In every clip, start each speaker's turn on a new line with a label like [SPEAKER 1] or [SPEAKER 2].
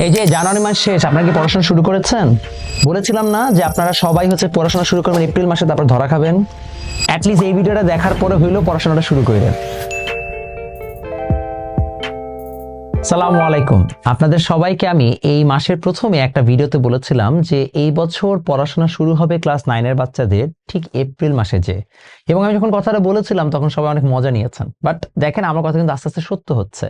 [SPEAKER 1] এই যে জানুয়ারি মাস শেষ, আপনারা কি পড়াশোনা শুরু করেছেন? বলেছিলাম না যে আপনারা সবাই হচ্ছে পড়াশোনা শুরু করবেন, এপ্রিল মাসে তারপর ধরা খাবেন। অ্যাটলিস্ট এই ভিডিওটা দেখার পরে হইলেও পড়াশোনাটা শুরু করবেন। সালামু আলাইকুম। আপনাদের সবাইকে আমি এই মাসের প্রথমে একটা ভিডিওতে বলেছিলাম যে এই বছর পড়াশোনা শুরু হবে ক্লাস নাইনের বাচ্চাদের ঠিক এপ্রিল মাসে যে। এবং আমি যখন কথাটা বলেছিলাম, তখন সবাই অনেক মজা নিয়েছেন। বাট দেখেন, আমার কথা কিন্তু আস্তে আস্তে সত্য হচ্ছে।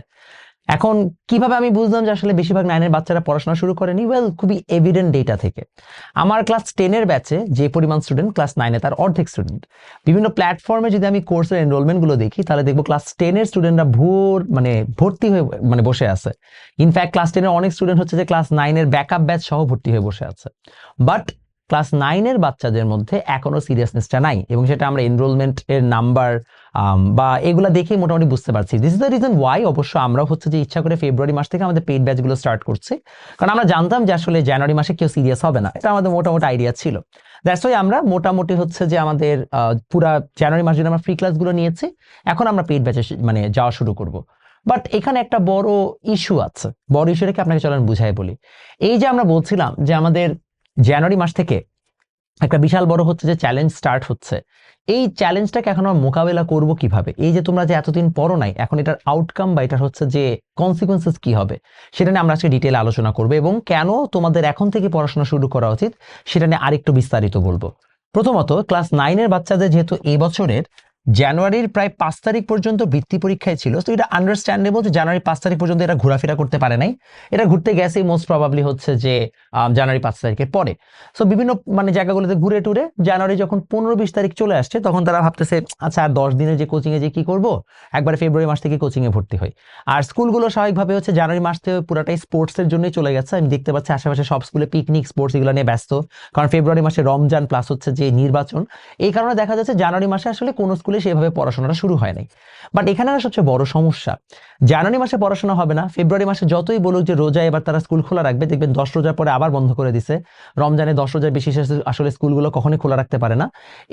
[SPEAKER 1] এখন কীভাবে আমি বুঝলাম যে আসলে বেশিরভাগ নাইনের বাচ্চারা পড়াশোনা শুরু করেনি? ওয়েল খুবই এভিডেন্ট ডেটা থেকে। আমার ক্লাস টেনের ব্যাচে যে পরিমাণ স্টুডেন্ট ক্লাস নাইনে তার অর্ধেক স্টুডেন্ট বিভিন্ন প্ল্যাটফর্মে যদি আমি কোর্সের এনরোলমেন্টগুলো দেখি, তাহলে দেখব ক্লাস টেনের স্টুডেন্টরা ভোর মানে ভর্তি হয়ে মানে বসে আছে। ইনফ্যাক্ট ক্লাস টেনের অনেক স্টুডেন্ট হচ্ছে যে ক্লাস নাইনের ব্যাকআপ ব্যাচ সহ ভর্তি হয়ে বসে আছে। বাট ক্লাস নাইনের বাচ্চাদের মধ্যে এখনও সিরিয়াসনেসটা নাই এবং সেটা আমরা এনরোলমেন্ট এর নাম্বার বা এগুলো দেখেই মোটামুটি বুঝতে পারছি। This is the reason why অবশ্য আমরা হচ্ছে যে ইচ্ছা করে ফেব্রুয়ারি মাস থেকে আমাদের পেইড ব্যাচগুলো স্টার্ট করছি। কারণ আমরা জানতাম যে আসলে জানুয়ারি মাসে কেউ সিরিয়াস হবে না। এটা আমাদের মোটামুটি আইডিয়া ছিল। দ্যাটস ওয়াই আমরা মোটামুটি হচ্ছে যে আমাদের পুরা জানুয়ারি মাস জুড়ে আমরা ফ্রি ক্লাসগুলো নিয়েছি। এখন আমরা পেইড ব্যাচে মানে যাওয়া শুরু করব। বাট এখানে একটা বড় ইস্যু আছে। বড় ইস্যুটাকে আপনাকে চলেন বুঝাই বলি। এই যে আমরা বলছিলাম যে আমাদের জানুয়ারি মাস থেকে একটা বিশাল বড় হচ্ছে যে চ্যালেঞ্জ স্টার্ট হচ্ছে। এই চ্যালেঞ্জটাকে এখন আমরা মোকাবেলা করব কীভাবে? এই যে তোমরা যে এতদিন পড়ো নাই, এখন এটার আউটকাম বা এটার হচ্ছে যে কনসিকুয়েন্সেস কি হবে, সেটা নিয়ে আমরা আজকে ডিটেল আলোচনা করব এবং কেন তোমাদের এখন থেকে পড়াশোনা শুরু করা উচিত, সেটা নিয়ে আরেকটু বিস্তারিত বলব। প্রথমত ক্লাস নাইনের বাচ্চাদের যেহেতু এই বছরের জানুয়ারির প্রায় পাঁচ তারিখ পর্যন্ত বৃত্তি পরীক্ষায় ছিল। তো এটা আন্ডারস্ট্যান্ডেবল যে জানুয়ারি পাঁচ তারিখ পর্যন্ত এরা ঘোরাফেরা করতে পারে নাই। এটা ঘুরতে গেছে মোস্ট প্রবাবলি হচ্ছে যে জানুয়ারি পাঁচ তারিখের পরে। সো বিভিন্ন মানে জায়গাগুলোতে ঘুরে টুরে জানুয়ারি যখন পনেরো বিশ তারিখ চলে আসছে, তখন তারা ভাবতেছে আচ্ছা আর দশ দিনের যে কোচিংয়ে যে কি করব, একবার ফেব্রুয়ারি মাস থেকে কোচিংয়ে ভর্তি হই। আর স্কুলগুলো স্বাভাবিকভাবে হচ্ছে জানুয়ারি মাস থেকে পুরাটাই স্পোর্টসের জন্যই চলে গেছে। আমি দেখতে পাচ্ছি আশেপাশে সব স্কুলে পিকনিক স্পোর্টস এগুলো নিয়ে ব্যস্ত। কারণ ফেব্রুয়ারি মাসে রমজান প্লাস হচ্ছে যে নির্বাচন। এই কারণে দেখা যাচ্ছে জানুয়ারি মাসে আসলে কোনো স্কুলে সেভাবে পড়াশোনাটা শুরু হয় নাই। বাট এখানে না সবচেয়ে বড় সমস্যা, জানুয়ারি মাসে পড়াশোনা হবে না, ফেব্রুয়ারি মাসে যতই বলুক যে রোজা এবার তারা স্কুল খোলা রাখবে, দেখবেন দশ রোজার পরে আবার বন্ধ করে দিছে। রমজানে দশ রোজার বেশি আসলে স্কুলগুলো কখনই খোলা রাখতে পারে না।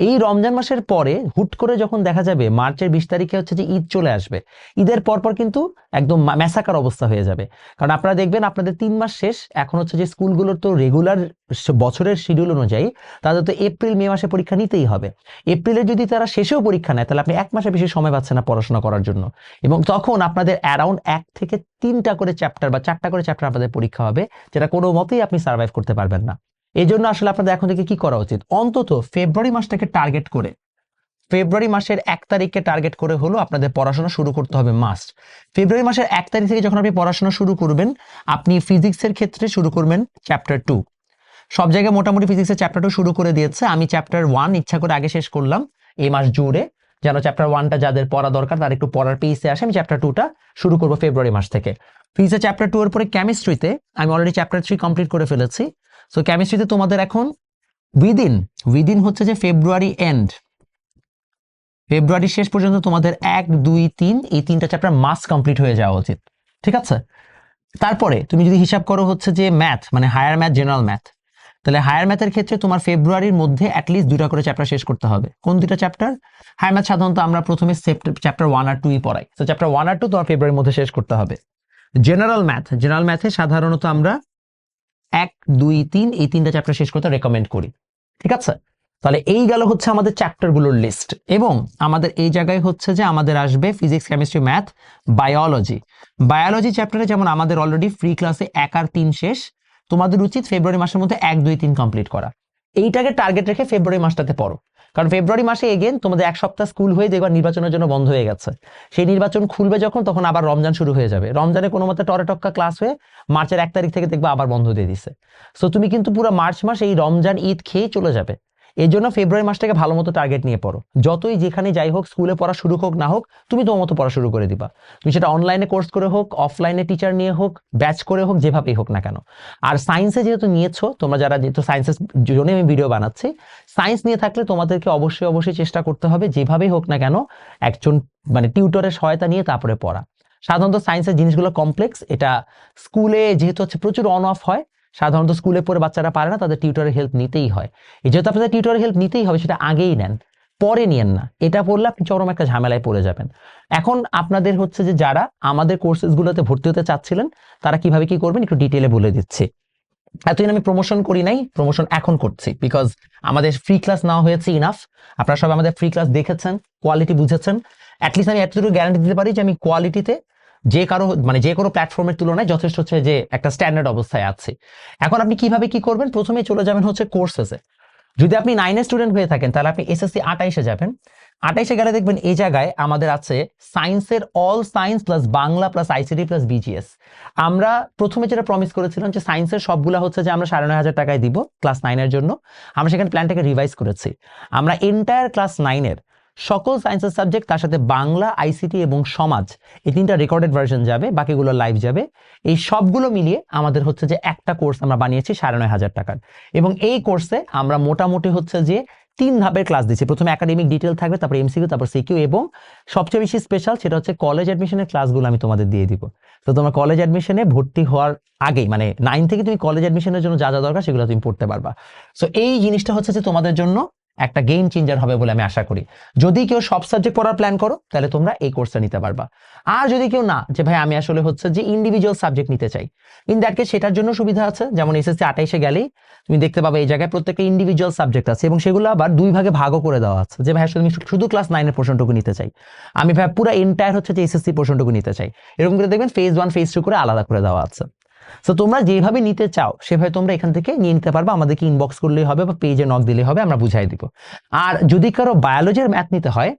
[SPEAKER 1] এই রমজান মাসের পরে হুট করে যখন দেখা যাবে মার্চের বিশ তারিখে হচ্ছে যে ঈদ চলে আসবে, ঈদের পরপর কিন্তু একদম ম্যাসাকার অবস্থা হয়ে যাবে। কারণ আপনারা দেখবেন আপনাদের তিন মাস শেষ, এখন হচ্ছে যে স্কুলগুলোর তো রেগুলার বছরের শিডিউল অনুযায়ী তাদের তো এপ্রিল মে মাসে পরীক্ষা নিতেই হবে। এপ্রিলে যদি তারা শেষেও পরীক্ষা নেয় তাহলে আপনি এক মাসে বেশি সময় পাচ্ছেন না পড়াশোনা করার জন্য। এবং তখন আপনাদের অ্যারাউন্ড এক থেকে তিনটা করে চ্যাপ্টার বা চারটা করে চ্যাপ্টার আপনাদের পরীক্ষা হবে, যেটা কোনো মতেই আপনি সার্ভাইভ করতে পারবেন না। এই জন্য আসলে আপনাদের এখন থেকে কি করা উচিত? অন্তত ফেব্রুয়ারি মাসটাকে টার্গেট করে ফেব্রুয়ারি মাসের এক তারিখকে টার্গেট করে হলো আপনাদের পড়াশোনা শুরু করতে হবে মাস্ট ফেব্রুয়ারি মাসের এক তারিখ থেকে যখন আপনি পড়াশোনা শুরু করবেন, আপনি ফিজিক্সের ক্ষেত্রে শুরু করবেন চ্যাপ্টার টু সব জায়গায় মোটামুটি ফিজিক্সের চ্যাপ্টার টু শুরু করে দিয়েছে। আমি চ্যাপ্টার ওয়ান ইচ্ছা করে আগে শেষ করলাম এই মাস জুড়ে। যেন চ্যাপ্টার ওয়ানটা যাদের পড়া দরকার তার একটু পড়ার পেসে আসে। আমি চ্যাপ্টার টুটা শুরু করব ফেব্রুয়ারি মাস থেকে। ফিজিক্সের চ্যাপ্টার টু এর পরে কেমিস্ট্রিতে আমি অলরেডি চ্যাপ্টার থ্রি কমপ্লিট করে ফেলেছি। সো কেমিস্ট্রিতে তোমাদের এখন উইদিন উইদিন হচ্ছে যে ফেব্রুয়ারি এন্ড ফেব্রুয়ারি শেষ পর্যন্ত তোমাদের এক, দুই, তিন, এই তিনটা চ্যাপ্টার মাস কমপ্লিট হয়ে যাওয়া উচিত। ঠিক আছে? তারপরে তুমি যদি হিসাব করো হচ্ছে যে ম্যাথ মানে হায়ার ম্যাথ জেনারেল ম্যাথ তাহলে হায়ার ম্যাথের ক্ষেত্রে তোমার ফেব্রুয়ারির মধ্যে অ্যাটলিস্ট দুটা করে চ্যাপ্টার শেষ করতে হবে। কোন দুটা চ্যাপ্টার হায়ার ম্যাথ সাধারণত আমরা প্রথমে চ্যাপ্টার ওয়ান আর টুই পড়াই। তো চ্যাপ্টার ওয়ান আর টু তোমার ফেব্রুয়ারির মধ্যে শেষ করতে হবে। জেনারেল ম্যাথ জেনারেল ম্যাথে সাধারণত আমরা এক, দুই, তিন এই তিনটা চ্যাপ্টার শেষ করতে রেকমেন্ড করি। ঠিক আছে? তাহলে এই গেল হচ্ছে আমাদের চ্যাপ্টারগুলোর লিস্ট এবং আমাদের এই জায়গায় হচ্ছে যে আমাদের আসবে physics chemistry math biology biology চ্যাপ্টারে যেমন আমাদের অলরেডি ফ্রি ক্লাসে এক আর তিন শেষ তোমাদের উচিত ফেব্রুয়ারি মাসের মধ্যে এক, দুই, তিন কমপ্লিট করা। এইটাকে টার্গেট রেখে ফেব্রুয়ারি মাসটাতে পড়ো। কারণ ফেব্রুয়ারি মাসে এগেন তোমাদের এক সপ্তাহ স্কুল হয়ে দেখবার নির্বাচনের জন্য বন্ধ হয়ে গেছে। সেই নির্বাচন খুলবে যখন, তখন আবার রমজান শুরু হয়ে যাবে। রমজানে কোনো মতে টরেটক্কা ক্লাস হয়ে মার্চের এক তারিখ থেকে দেখবে আবার বন্ধ দিয়ে দিছে। সো তুমি কিন্তু পুরো মার্চ মাস এই রমজান ঈদ খেয়ে চলে যাবে। এই জন্য ফেব্রুয়ারি মাসটাকে ভালো মতো টার্গেট নিয়ে পড়ো। যতই যেখানে যাই হোক স্কুলে পড়া শুরু হোক না হোক, তুমি তোমার মতো পড়া শুরু করে দিবা। তুমি সেটা অনলাইনে কোর্স করে হোক অফলাইনে টিচার নিয়ে হোক ব্যাচ করে হোক, যেভাবেই হোক না কেন। আর সায়েন্সে যেহেতু নিয়েছো, তোমরা যারা যেহেতু সায়েন্সের জন্য আমি ভিডিও বানাচ্ছি সায়েন্স নিয়ে থাকলে তোমাদেরকে অবশ্যই অবশ্যই চেষ্টা করতে হবে, যেভাবেই হোক না কেন, একজন মানে টিউটরের সহায়তা নিয়ে তারপরে পড়া। সাধারণত সায়েন্সের জিনিসগুলো কমপ্লেক্স এটা স্কুলে যেহেতু হচ্ছে প্রচুর অন অফ হয় সাধারণত স্কুলে পড়ে বাচ্চারা পারে না, তাদের টিউটরের হেল্প নিতেই হয়। এই যেহেতু আপনাদের টিউটরের হেল্প নিতেই হবে, সেটা আগেই নেন। পরে নিয়েন না। এটা পড়লে আপনি চরম একটা ঝামেলায় পড়ে যাবেন। এখন আপনাদের হচ্ছে যে যারা আমাদের কোর্সেসগুলোতে ভর্তি হতে চাচ্ছিলেন, তারা কীভাবে কি করবেন একটু ডিটেলে বলে দিচ্ছি। এতদিন আমি প্রমোশন করি নাই প্রমোশন এখন করছি বিকজ আমাদের ফ্রি ক্লাস নেওয়া হয়েছে ইনাফ আপনারা সবাই আমাদের ফ্রি ক্লাস দেখেছেন কোয়ালিটি বুঝেছেন। অ্যাটলিস্ট আমি এতটুকু গ্যারান্টি দিতে পারি যে আমি কোয়ালিটিতে যে কারও মানে যে কোনো প্ল্যাটফর্মের তুলনায় যথেষ্ট হচ্ছে যে একটা স্ট্যান্ডার্ড অবস্থায় আছে। এখন আপনি কীভাবে কি করবেন? প্রথমে চলে যাবেন হচ্ছে কোর্সেসে যদি আপনি নাইনের স্টুডেন্ট হয়ে থাকেন, তাহলে আপনি এসএসসি আটাইশে যাবেন। আটাইশে গেলে দেখবেন এই জায়গায় আমাদের আছে সায়েন্সের all science plus Bangla plus ICD plus BGS আমরা প্রথমে যেটা প্রমিস করেছিলাম যে সায়েন্সের সবগুলা হচ্ছে যে আমরা সাড়ে নয় হাজার টাকায় দিব ক্লাস নাইনের জন্য। আমরা সেখানে প্ল্যানটাকে রিভাইজ করেছি। আমরা এন্টায়ার ক্লাস নাইনের সকল সায়েন্সের সাবজেক্ট তার সাথে বাংলা, আইসিটি এবং সমাজ, এই তিনটা রেকর্ডেড ভার্সন যাবে, বাকিগুলো লাইভ যাবে। এই সবগুলো মিলিয়ে আমাদের হচ্ছে যে একটা কোর্স আমরা বানিয়েছি সাড়ে নয় হাজার টাকার। এবং এই কোর্সে আমরা মোটামুটি হচ্ছে যে তিন ধাপের ক্লাস দিচ্ছি। প্রথমে একাডেমিক ডিটেল থাকবে, তারপর এমসিকিউ তারপর সিকিউ এবং সবচেয়ে বেশি স্পেশাল সেটা হচ্ছে কলেজ অ্যাডমিশনের ক্লাসগুলো আমি তোমাদের দিয়ে দিব। তো তোমার কলেজ অ্যাডমিশনে ভর্তি হওয়ার আগেই মানে নাইন থেকে তুমি কলেজ অ্যাডমিশনের জন্য যা যা দরকার সেগুলো তুমি পড়তে পারবা। সো এই জিনিসটা হচ্ছে যে তোমাদের জন্য একটা গেম চেঞ্জার হবে বলে আমি আশা করি। যদি কেউ সব সাবজেক্ট পড়ার প্ল্যান করো, তাহলে তোমরা এই কোর্সটা নিতে পারবা। আর যদি কেউ না, যে ভাই আমি আসলে হচ্ছে যে ইন্ডিভিজুয়াল সাবজেক্ট নিতে চাই। ইন দ্যাট কেস সেটার জন্য সুবিধা আছে, যেমন এসএসসি আঠাইশে গেলেই তুমি দেখতে পাবে এই জায়গায় প্রত্যেকটা ইন্ডিভিজুয়াল সাবজেক্ট আছে এবং সেগুলো আবার দুই ভাগে ভাগও করে দেওয়া আছে। যে ভাই আসলে আমি শুধু ক্লাস নাইনের পোর্শনটুকু নিতে চাই। আমি ভাই পুরো এন্টায়ার হচ্ছে যে এসএসসি পোর্শনটুকু নিতে চাই। এরকম করে দেখবেন ফেজ ওয়ান ফেজ টু করে আলাদা করে দেওয়া আছে। তো তোমরা যেভাবে নিতে চাও, সেভাবে তোমরা এখান থেকে নিয়ে নিতে পারবে। আমাদেরকে ইনবক্স করলেই হবে বা পেজে নক দিলেই হবে, আমরা বুঝাই দিব। আর যদি কারও বায়োলজির ম্যাথ নিতে হয়,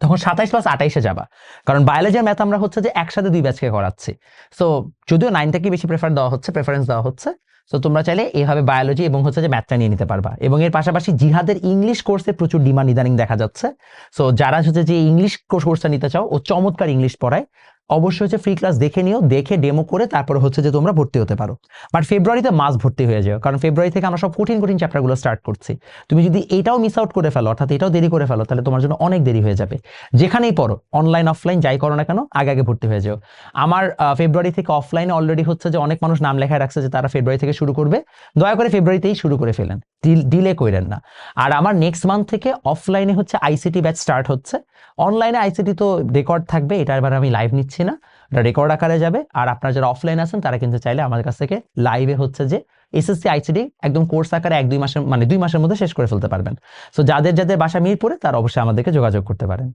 [SPEAKER 1] তখন সাতাইশ প্লাস আঠাইশে যাবা। কারণ বায়োলজির ম্যাথ আমরা হচ্ছে যে একসাথে দুই ব্যাচকে করাচ্ছি। সো যদিও নাইনটাকে বেশি প্রেফার দেওয়া হচ্ছে প্রেফারেন্স দেওয়া হচ্ছে তো তোমরা চাইলে এভাবে বায়োলজি এবং হচ্ছে যে ম্যাথটা নিয়ে নিতে পারবা। এবং এর পাশাপাশি জিহাদের ইংলিশ কোর্সে প্রচুর ডিমান্ড ইদানিং দেখা যাচ্ছে। সো যারা হচ্ছে যে ইংলিশ কোর্সটা নিতে চাও, ও চমৎকার ইংলিশ পড়ায়। অবশ্যই হচ্ছে ফ্রি ক্লাস দেখে নিও, দেখে ডেমো করে তারপরে হচ্ছে যে তোমরা ভর্তি হতে পারো। বাট ফেব্রুয়ারিতে মাস ভর্তি হয়ে যাও, কারণ ফেব্রুয়ারি থেকে আমরা সব কঠিন কঠিন চ্যাপ্টারগুলো স্টার্ট করছি। তুমি যদি এটাও মিস আউট করে ফেলো, অর্থাৎ এটাও দেরি করে ফেলো, তাহলে তোমার জন্য অনেক দেরি হয়ে যাবে। যেখানেই পড়ো অনলাইন অফলাইন যাই করো না কেন, আগে আগে ভর্তি হয়ে যাও। আমার ফেব্রুয়ারি থেকে অফলাইনে অলরেডি হচ্ছে যে অনেক মানুষ নাম লেখায় রাখছে যে তারা ফেব্রুয়ারি থেকে শুরু করবে। দয়া করে ফেব্রুয়ারিতেই শুরু করে ফেলেন ডিলে করেন না। আর আমার নেক্সট মান্থ থেকে অফলাইনে হচ্ছে আইসিটি ব্যাচ স্টার্ট হচ্ছে। অনলাইনে আইসিটি তো রেকর্ড থাকবে, এটা এবার আমি লাইভ নিচ্ছি। না এটা রেকর্ড আকারে যাবে। আর আপনারা যারা অফলাইন আছেন, তারা কিন্তু চাইলে আমাদের কাছ থেকে লাইভে হচ্ছে যে এসএসসি আইসিডি একদম কোর্স আকারে এক দুই মাসের মানে দুই মাসের মধ্যে শেষ করে ফেলতে পারবেন। সো যাদের যাদের বাসা মিরপুরে, তারা অবশ্যই আমাদেরকে যোগাযোগ করতে পারেন।